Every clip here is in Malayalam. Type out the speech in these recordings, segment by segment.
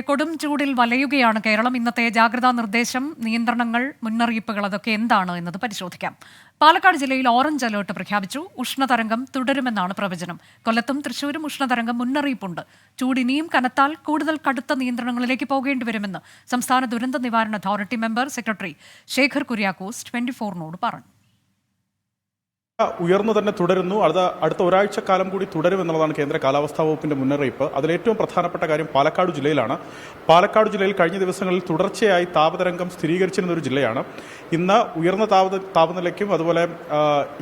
കൊടും ചൂടിൽ വലയുകയാണ് കേരളം. ഇന്നത്തെ ജാഗ്രതാ നിർദ്ദേശം നിയന്ത്രണങ്ങൾ മുന്നറിയിപ്പുകൾ അതൊക്കെ എന്താണ് എന്നത് പരിശോധിക്കാം. പാലക്കാട് ജില്ലയിൽ ഓറഞ്ച് അലേർട്ട് പ്രഖ്യാപിച്ചു. ഉഷ്ണതരംഗം തുടരുമെന്നാണ് പ്രവചനം. കൊല്ലത്തും തൃശൂരും ഉഷ്ണതരംഗം മുന്നറിയിപ്പുണ്ട്. ചൂടിനിയും കനത്താൽ കൂടുതൽ കടുത്ത നിയന്ത്രണങ്ങളിലേക്ക് പോകേണ്ടി വരുമെന്ന് സംസ്ഥാന ദുരന്ത നിവാരണ authority member secretary Shekhar Kuriakose twenty ഫോറിനോട് പറഞ്ഞു. ഉയർന്നു തന്നെ തുടരുന്നു. അത് അടുത്ത ഒരാഴ്ച കാലം കൂടി തുടരും എന്നുള്ളതാണ് കേന്ദ്ര കാലാവസ്ഥാ വകുപ്പിന്റെ മുന്നറിയിപ്പ്. അതിൽ ഏറ്റവും പ്രധാനപ്പെട്ട കാര്യം പാലക്കാട് ജില്ലയിലാണ്. പാലക്കാട് ജില്ലയിൽ കഴിഞ്ഞ ദിവസങ്ങളിൽ തുടർച്ചയായി താപതരംഗം സ്ഥിരീകരിച്ചിരുന്ന ഒരു ജില്ലയാണ്. ഇന്ന് ഉയർന്ന താപ താപനിലയ്ക്കും അതുപോലെ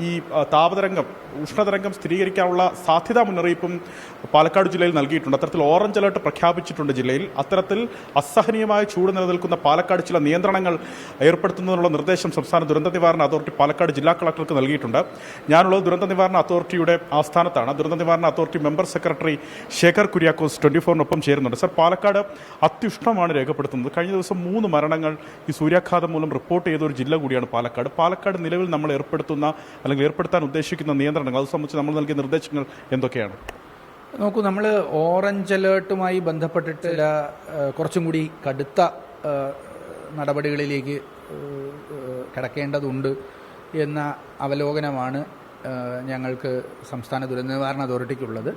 ഈ താപതരംഗം ഉഷ്ണതരംഗം സ്ഥിരീകരിക്കാനുള്ള സാധ്യതാ മുന്നറിയിപ്പും പാലക്കാട് ജില്ലയിൽ നൽകിയിട്ടുണ്ട്. അത്തരത്തിൽ ഓറഞ്ച് അലർട്ട് പ്രഖ്യാപിച്ചിട്ടുണ്ട് ജില്ലയിൽ. അത്തരത്തിൽ അസഹനീയമായ ചൂട് നിലനിൽക്കുന്ന പാലക്കാട് ചില നിയന്ത്രണങ്ങൾ ഏർപ്പെടുത്തുന്നതിനുള്ള നിർദ്ദേശം സംസ്ഥാന ദുരന്ത നിവാരണ അതോറിറ്റി പാലക്കാട് ജില്ലാ കളക്ടർക്ക് നൽകിയിട്ടുണ്ട്. ഞാനുള്ളത് ദുരന്ത നിവാരണ അതോറിറ്റിയുടെ ആസ്ഥാനത്താണ്. ദുരന്ത നിവാരണ authority member secretary Shekhar Kuriakose twenty ഫോറിനൊപ്പം ചേരുന്നുണ്ട്. സർ പാലക്കാട് അത്യുഷ്ണമാണ് രേഖപ്പെടുത്തുന്നത്. കഴിഞ്ഞ ദിവസം മൂന്ന് മരണങ്ങൾ ഈ സൂര്യാഘാതം മൂലം റിപ്പോർട്ട് ചെയ്ത ഒരു ജില്ല കൂടിയാണ് പാലക്കാട്. പാലക്കാട് നിലവിൽ നമ്മൾ ഏർപ്പെടുത്തുന്ന അല്ലെങ്കിൽ ഏർപ്പെടുത്താൻ ഉദ്ദേശിക്കുന്ന നിയന്ത്രണങ്ങൾ അത് സംബന്ധിച്ച് നമ്മൾ നൽകിയ നിർദ്ദേശങ്ങൾ എന്തൊക്കെയാണ്? നോക്കൂ നമ്മൾ ഓറഞ്ച് അലേർട്ടുമായി ബന്ധപ്പെട്ടിട്ട് കുറച്ചും കൂടി കടുത്ത നടപടികളിലേക്ക് കടക്കേണ്ടതുണ്ട്. എന്ന അവലോകനമാണ് ഞങ്ങൾക്ക് സംസ്ഥാന ദുരന്ത നിവാരണ അതോറിറ്റിക്കുള്ളത്.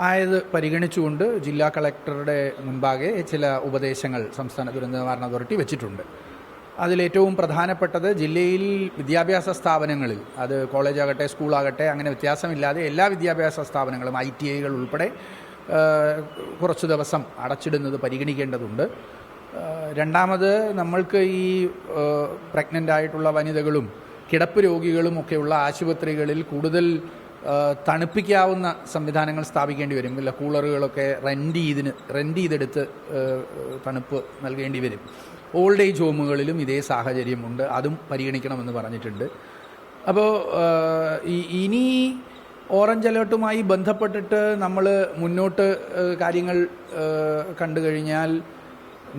ആയത് പരിഗണിച്ചുകൊണ്ട് ജില്ലാ കളക്ടറുടെ മുൻപാകെ ചില ഉപദേശങ്ങൾ സംസ്ഥാന ദുരന്ത നിവാരണ അതോറിറ്റി വെച്ചിട്ടുണ്ട്. അതിലേറ്റവും പ്രധാനപ്പെട്ടത് ജില്ലയിൽ വിദ്യാഭ്യാസ സ്ഥാപനങ്ങളിൽ അത് കോളേജാകട്ടെ സ്കൂളാകട്ടെ അങ്ങനെ വ്യത്യാസമില്ലാതെ എല്ലാ വിദ്യാഭ്യാസ സ്ഥാപനങ്ങളും ഐ ടി ഐകൾ ഉൾപ്പെടെ കുറച്ച് ദിവസം അടച്ചിടുന്നത് പരിഗണിക്കേണ്ടതുണ്ട്. രണ്ടാമത് നമ്മൾക്ക് ഈ പ്രഗ്നന്റ് ആയിട്ടുള്ള വനിതകളും കിടപ്പ് രോഗികളും ഒക്കെയുള്ള ആശുപത്രികളിൽ കൂടുതൽ തണുപ്പിക്കാവുന്ന സംവിധാനങ്ങൾ സ്ഥാപിക്കേണ്ടി വരും. ഇല്ല കൂളറുകളൊക്കെ റെന്റ് ചെയ്തിന് റെന്റ് ചെയ്തെടുത്ത് തണുപ്പ് നൽകേണ്ടി വരും. ഓൾഡ് ഏജ് ഹോമുകളിലും ഇതേ സാഹചര്യമുണ്ട്. അതും പരിഗണിക്കണമെന്ന് പറഞ്ഞിട്ടുണ്ട്. അപ്പോൾ ഇനി ഓറഞ്ച് അലേർട്ടുമായി ബന്ധപ്പെട്ടിട്ട് നമ്മൾ മുന്നോട്ട് കാര്യങ്ങൾ കണ്ടു കഴിഞ്ഞാൽ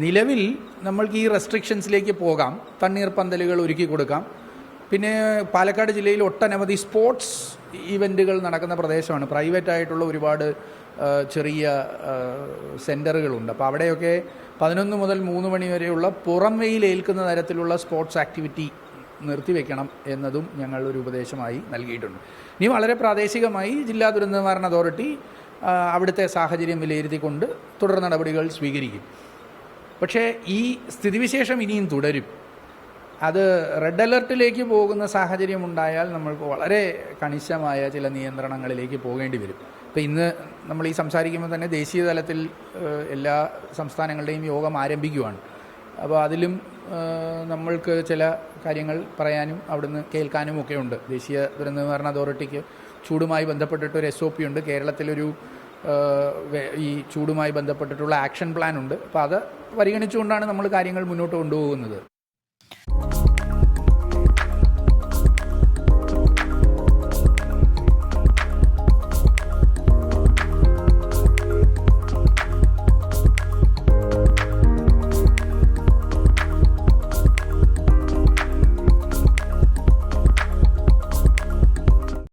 നിലവിൽ നമ്മൾക്ക് ഈ റെസ്ട്രിക്ഷൻസിലേക്ക് പോകാം. തണ്ണീർ പന്തലുകൾ ഒരുക്കി കൊടുക്കാം. പിന്നെ പാലക്കാട് ജില്ലയിൽ ഒട്ടനവധി സ്പോർട്സ് ഈവന്റുകൾ നടക്കുന്ന പ്രദേശമാണ്. പ്രൈവറ്റ് ആയിട്ടുള്ള ഒരുപാട് ചെറിയ സെന്ററുകളുണ്ട് അപ്പോൾ അവിടെയൊക്കെ പതിനൊന്ന് മുതൽ മൂന്ന് മണി വരെയുള്ള പുറം വെയിലേൽക്കുന്ന തരത്തിലുള്ള സ്പോർട്സ് ആക്ടിവിറ്റി നിർത്തിവെക്കണം എന്നതും ഞങ്ങൾ ഒരു ഉപദേശമായി നൽകിയിട്ടുണ്ട്. ഇനി വളരെ പ്രാദേശികമായി ജില്ലാ ദുരന്ത നിവാരണ അതോറിറ്റി അവിടുത്തെ സാഹചര്യം വിലയിരുത്തിക്കൊണ്ട് തുടർ നടപടികൾ സ്വീകരിക്കും. പക്ഷേ ഈ സ്ഥിതിവിശേഷം ഇനിയും തുടരും. അത് റെഡ് അലർട്ടിലേക്ക് പോകുന്ന സാഹചര്യം ഉണ്ടായാൽ നമ്മൾക്ക് വളരെ കണിശമായ ചില നിയന്ത്രണങ്ങളിലേക്ക് പോകേണ്ടി വരും. ഇപ്പം ഇന്ന് നമ്മൾ ഈ സംസാരിക്കുമ്പോൾ തന്നെ ദേശീയ തലത്തിൽ എല്ലാ സംസ്ഥാനങ്ങളുടെയും യോഗം ആരംഭിക്കുവാണ്. അപ്പോൾ അതിലും നമ്മൾക്ക് ചില കാര്യങ്ങൾ പറയാനും അവിടുന്ന് കേൾക്കാനും ഒക്കെ ഉണ്ട്. ദേശീയ ദുരന്ത നിവാരണ അതോറിറ്റിക്ക് ചൂടുമായി ബന്ധപ്പെട്ടിട്ട് ഒരു എസ് ഒ പി ഉണ്ട്. കേരളത്തിലൊരു ഈ ചൂടുമായി ബന്ധപ്പെട്ടിട്ടുള്ള ആക്ഷൻ പ്ലാൻ ഉണ്ട്. അപ്പോൾ അത് പരിഗണിച്ചുകൊണ്ടാണ് നമ്മൾ കാര്യങ്ങൾ മുന്നോട്ട് കൊണ്ടുപോകുന്നത്.